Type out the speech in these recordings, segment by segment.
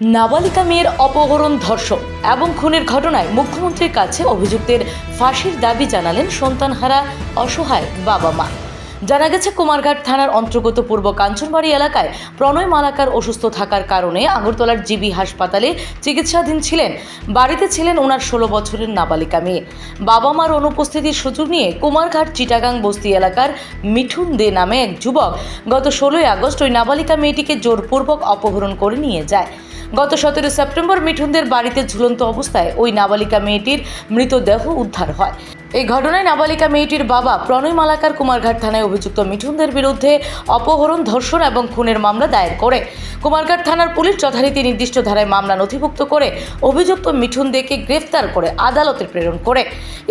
নাবালিকা মেয়ের অপহরণ ধর্ষণ এবং খুনের ঘটনায় মুখ্যমন্ত্রীর কাছে অভিযুক্তের ফাঁসির দাবি জানালেন সন্তানহারা অসহায় বাবা মা। জানা গেছে, কুমারঘাট থানার অন্তর্গত পূর্ব কাঞ্চনবাড়ি এলাকায় প্রণয় মালাকার অসুস্থ থাকার কারণে আগরতলার জিবি হাসপাতালে চিকিৎসাধীন ছিলেন। বাড়িতে ছিলেন ওনার ষোলো বছরের নাবালিকা মেয়ে। বাবা মার অনুপস্থিতির সুযোগ নিয়ে কুমারঘাট চিটাগাং বস্তি এলাকার মিঠুন দে নামে এক যুবক গত ষোলোই আগস্ট ওই নাবালিকা মেয়েটিকে জোরপূর্বক অপহরণ করে নিয়ে যায়। গত সতেরো সেপ্টেম্বর মিঠুনদের বাড়িতে ঝুলন্ত অবস্থায় ওই নাবালিকা মেয়েটির মৃতদেহ উদ্ধার হয়। এই ঘটনায় নাবালিকা মেয়েটির বাবা প্রণয় মালাকার কুমারঘাট থানায় অভিযুক্ত মিঠুনদের বিরুদ্ধে অপহরণ, ধর্ষণ এবং খুনের মামলা দায়ের করে। কুমারঘাট থানার পুলিশ যথারীতি নির্দিষ্ট ধারায় মামলা নথিভুক্ত করে অভিযুক্ত মিঠুন দেকে গ্রেফতার করে আদালতে প্রেরণ করে।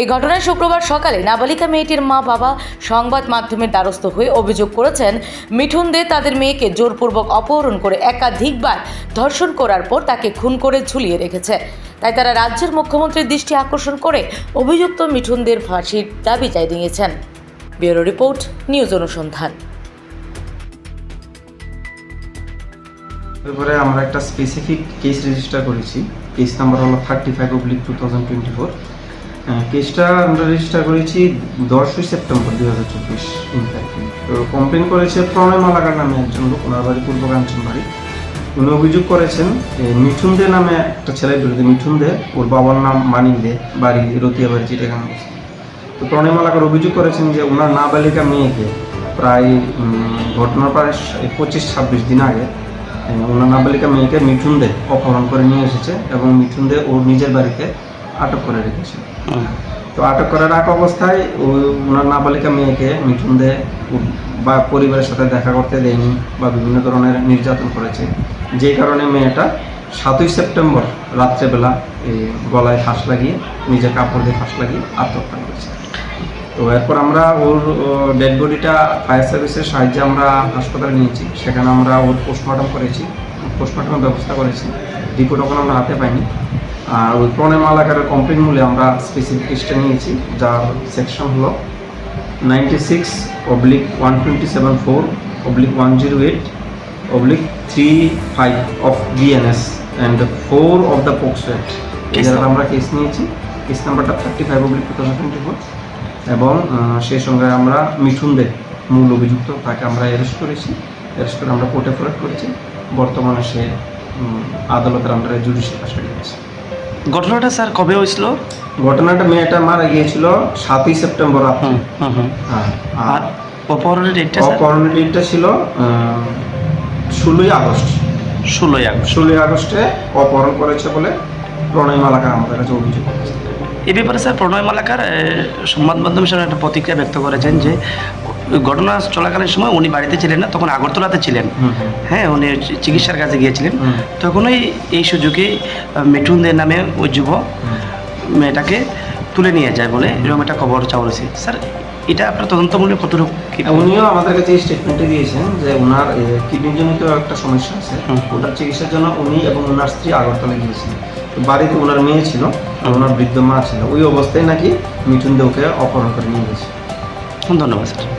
এ ঘটনায় শুক্রবার সকালে নাবালিকা মেয়েটির মা বাবা সংবাদ মাধ্যমের দ্বারস্থ হয়ে অভিযোগ করেছেন মিঠুন দে তাদের মেয়েকে জোরপূর্বক অপহরণ করে একাধিকবার ধর্ষণ করার পর তাকে খুন করে ঝুলিয়ে রেখেছে। তাই তারা রাজ্যের মুখ্যমন্ত্রীর দৃষ্টি আকর্ষণ করে অভিযুক্ত মিঠুনদের ফাঁসির দাবি জানিয়েছেন। ব্যুরো রিপোর্ট, নিউজ অনুসন্ধান। এরপরে আমরা একটা স্পেসিফিক কেস রেজিস্টার করেছি। কেস নাম্বার হলো thirty five oblique two thousand twenty four কেসটা আমরা রেজিস্টার করেছি দশই সেপ্টেম্বর দুই হাজার চব্বিশ তো কমপ্লেন করেছে প্রণয় মালাকার নামে একজন লোক, ওনার বাড়ি পূর্ব কাঞ্চন বাড়ি। উনি অভিযোগ করেছেন মিঠুন দে নামে একটা ছেলের বিরুদ্ধে মিঠুন দে, ওর বাবার নাম মানিক দে, বাড়ি রতিয়া বাড়ি চিটাগাং তো প্রণয় মালাকার অভিযোগ করেছেন যে ওনার নাবালিকা মেয়েকে প্রায় ঘটনার প্রায় পঁচিশ, ছাব্বিশ দিন আগে ওনার নাবালিকা মেয়েকে মিঠুন দে অপহরণ করে নিয়ে এসেছে এবং মিঠুন দে ওর নিজের বাড়িতে আটক করে রেখেছে। তো আটক করে রাখা অবস্থায় ও ওনার নাবালিকা মেয়েকে মিঠুন দে বা পরিবারের সাথে দেখা করতে দেয়নি বা বিভিন্ন ধরনের নির্যাতন করেছে। যে কারণে মেয়েটা সাতই সেপ্টেম্বর রাত্রেবেলা এই গলায় ফাঁস লাগিয়ে, নিজের কাপড় দিয়ে ফাঁস লাগিয়ে আত্মহত্যা করেছে। তো এরপর আমরা ওর ডেড বডিটা ফায়ার সার্ভিসের সাহায্যে আমরা হাসপাতালে নিয়েছি। সেখানে আমরা ওর পোস্টমর্টম করেছি। পোস্টমর্টমের ব্যবস্থা করেছি। রিপোর্ট ওখানে আমরা হাতে পাইনি। আর ওই প্রণয় মালাকারের কমপ্লেন মূলে আমরা স্পেসিফিকেশটা নিয়েছি যার সেকশন হলো ninety six oblique one twenty seven four oblique one zero eight oblique three five of BNS and four of the POCSO act জায়গায় আমরা কেস নিয়েছি। কেস নাম্বারটা thirty five oblique two thousand twenty four এবং সেই সঙ্গে আমরা মিঠুন দে মূল অভিযুক্ত তাকে আমরা অ্যারেস্ট করেছি। অ্যারেস্ট করে আমরা কোর্টে ফোরেট করেছি। বর্তমানে সে আদালতের আন্ডারে জুডিশিয়াল কাস্টাডি আছে। ঘটনাটা স্যার কবে হয়েছিল? ঘটনাটা মেয়েটা মারা গিয়েছিল সাতই সেপ্টেম্বর হ্যাঁ, আর আর অপহরণের ডেটটা অপহরণের ডেটটা ছিল ষোলোই আগস্ট। ষোলোই আগস্ট। ষোলোই আগস্টে অপহরণ করেছে বলে প্রণয় মালাকা আমাদের কাছে অভিযোগ করেছে। এ ব্যাপারে স্যার প্রণয় মালাকার সংবাদ মাধ্যমের সামনে একটা প্রতিক্রিয়া ব্যক্ত করেছেন যে ঘটনা চলাকালীন সময় উনি বাড়িতে ছিলেন না তখন আগরতলাতে ছিলেন। হ্যাঁ উনি চিকিৎসার কাছে গিয়েছিলেন। তখনই এই সুযোগে মিঠুনদের নামে ওই যুবক মেয়েটাকে তুলে নিয়ে যায় বলে এরকম একটা খবর চাওয়া স্যার এটা আপনার তদন্তমূলক কতটুকু কি উনিও আমাদের কাছে এই স্টেটমেন্টে দিয়েছেন যে ওনার কিডনি জনিত একটা সমস্যা আছে। ওটার চিকিৎসার জন্য উনি এবং ওনার স্ত্রী আগরতলা গিয়েছিলেন। তো বাড়িতে ওনার মেয়ে ছিল, আর ওনার বৃদ্ধ মা ছিল। ওই অবস্থায় নাকি মিঠুন দেওকে অপহরণ করে নিয়ে গেছে। ধন্যবাদ, স্যার।